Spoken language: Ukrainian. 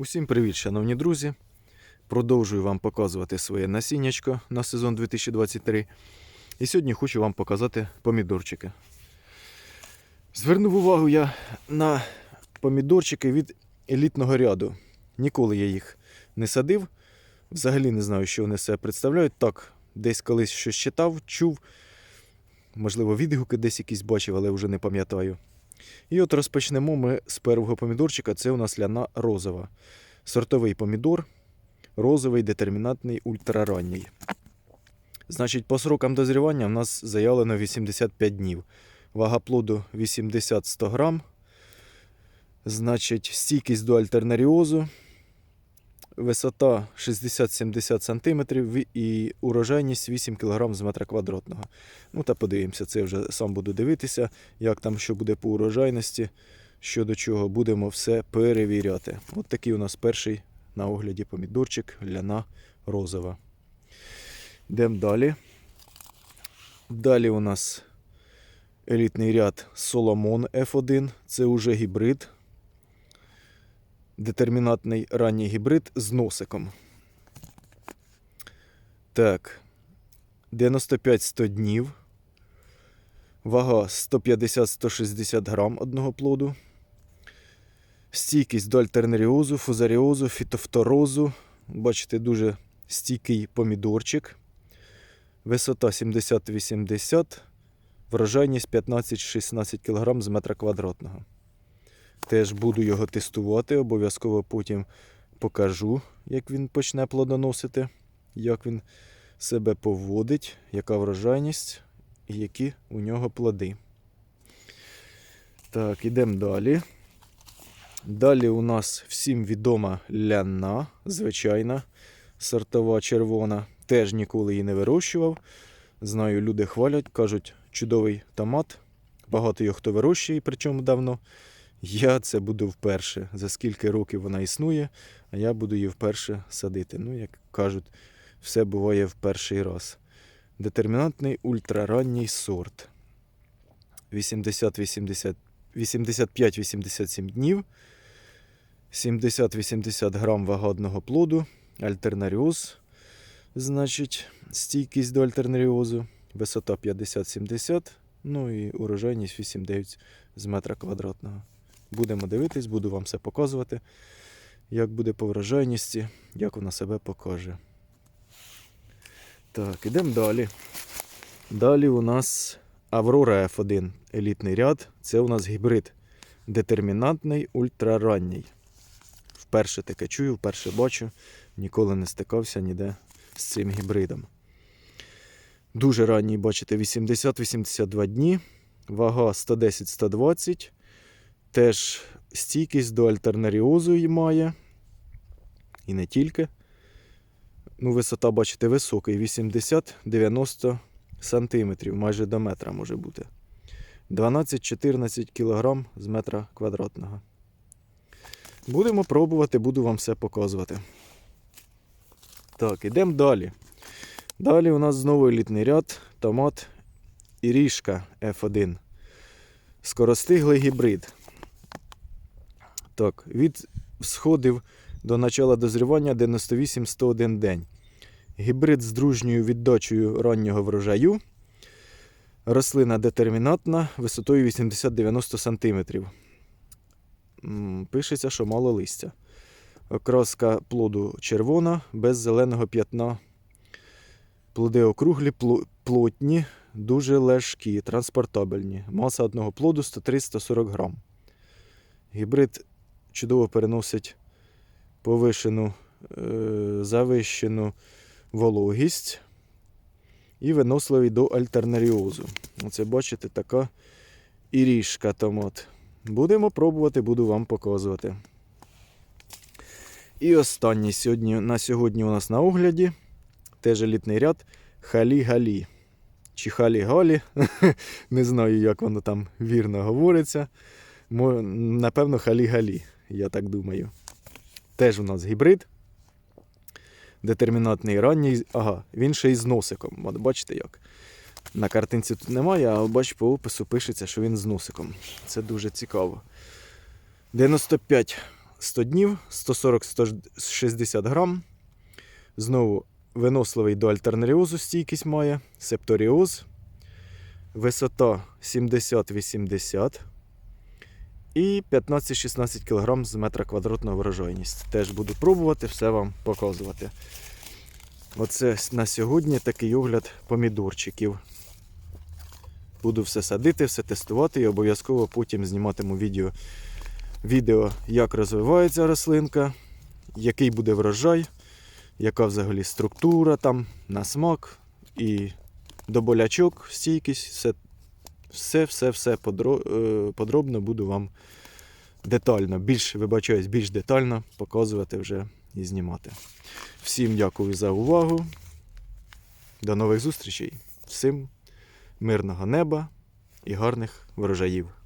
Усім привіт, шановні друзі! Продовжую вам показувати своє насіннячко на сезон 2023. І сьогодні хочу вам показати помідорчики. Звернув увагу я на помідорчики від елітного ряду. Ніколи я їх не садив. Взагалі не знаю, що вони себе представляють. Так, десь колись щось читав, чув. Можливо, відгуки десь якісь бачив, але вже не пам'ятаю. І от розпочнемо ми з першого помідорчика. Це у нас ляна розова. Сортовий помідор, розовий, детермінатний ультраранній. Значить, по срокам дозрівання в нас заявлено 85 днів. Вага плоду 80-100 грам. Значить, стійкість до альтернаріозу. Висота 60-70 см і урожайність 8 кг з метра квадратного. Ну та подивимося, це вже сам буду дивитися, як там що буде по урожайності, що до чого будемо все перевіряти. От такий у нас перший на огляді помідорчик ляна розова. Йдемо далі. Далі у нас елітний ряд Соломон F1. Це уже гібрид. Детермінатний ранній гібрид з носиком. Так. 95-100 днів. Вага 150-160 грам одного плоду. Стійкість до альтернаріозу, фузаріозу, фітофторозу. Бачите, дуже стійкий помідорчик. Висота 70-80, врожайність 15-16 кг з метра квадратного. Теж буду його тестувати, обов'язково потім покажу, як він почне плодоносити, як він себе поводить, яка врожайність і які у нього плоди. Так, ідемо далі. Далі у нас всім відома ляна, звичайна, сортова червона. Теж ніколи її не вирощував. Знаю, люди хвалять, кажуть, чудовий томат. Багато його хто вирощує, причому давно. Я це буду вперше. За скільки років вона існує, а я буду її вперше садити. Ну, як кажуть, все буває в перший раз. Детермінантний ультраранній сорт. 85-87 днів. 70-80 грам вагадного плоду. Альтернаріоз. Значить, стійкість до альтернаріозу. Висота 50-70. Ну і урожайність 8-9 з метра квадратного. Будемо дивитись, буду вам все показувати, як буде по врожайності, як вона себе покаже. Так, ідемо далі. Далі у нас Аврора F1 елітний ряд. Це у нас гібрид детермінантний, ультраранній. Вперше таке чую, вперше бачу. Ніколи не стикався ніде з цим гібридом. Дуже ранній, бачите, 80-82 дні. Вага 110-120. Теж стійкість до альтернаріозу має. І не тільки. Ну, висота, бачите, високий. 80-90 сантиметрів, майже до метра може бути. 12-14 кг з метра квадратного. Будемо пробувати, буду вам все показувати. Так, ідемо далі. Далі у нас знову елітний ряд, томат і ріжка F1. Скоростиглий гібрид. Так, від сходів до начала дозрівання 98-101 день. Гібрид з дружньою віддачею раннього врожаю. Рослина детермінатна висотою 80-90 см. Пишеться, що мало листя. Окраска плоду червона, без зеленого п'ятна. Плоди округлі, плотні, дуже лежкі, транспортабельні. Маса одного плоду 130-140 грам. Гібрид чудово переносить повишену, е, завищену вологість і виносливий до альтернаріозу. Оце бачите, така ірішка томат. Будемо пробувати, буду вам показувати. І останній сьогодні, на сьогодні у нас на огляді теж елітний ряд Халі-Галі. Чи Халі-Галі. Не знаю, як воно там вірно говориться. Напевно, Халі-Галі, я так думаю. Теж у нас гібрид. Детермінатний ранній. Ага, він ще й з носиком. От бачите як. На картинці тут немає, а бач, по опису пишеться, що він з носиком. Це дуже цікаво. 95 100 днів, 140-160 грам. Знову виносливий до альтернаріозу стійкість має, септоріоз. Висота 70-80 і 15-16 кг з метра квадратного врожайність. Теж буду пробувати, все вам показувати. Оце на сьогодні такий огляд помідорчиків. Буду все садити, все тестувати і обов'язково потім зніматиму відео, відео, як розвивається рослинка, який буде врожай, яка взагалі структура там на смак і до болячок, стійкість, все, все, все, все е, подробно буду вам детально, більш вибачаюсь, більш детально показувати вже і знімати. Всім дякую за увагу. До нових зустрічей. Всім мирного неба і гарних врожаїв.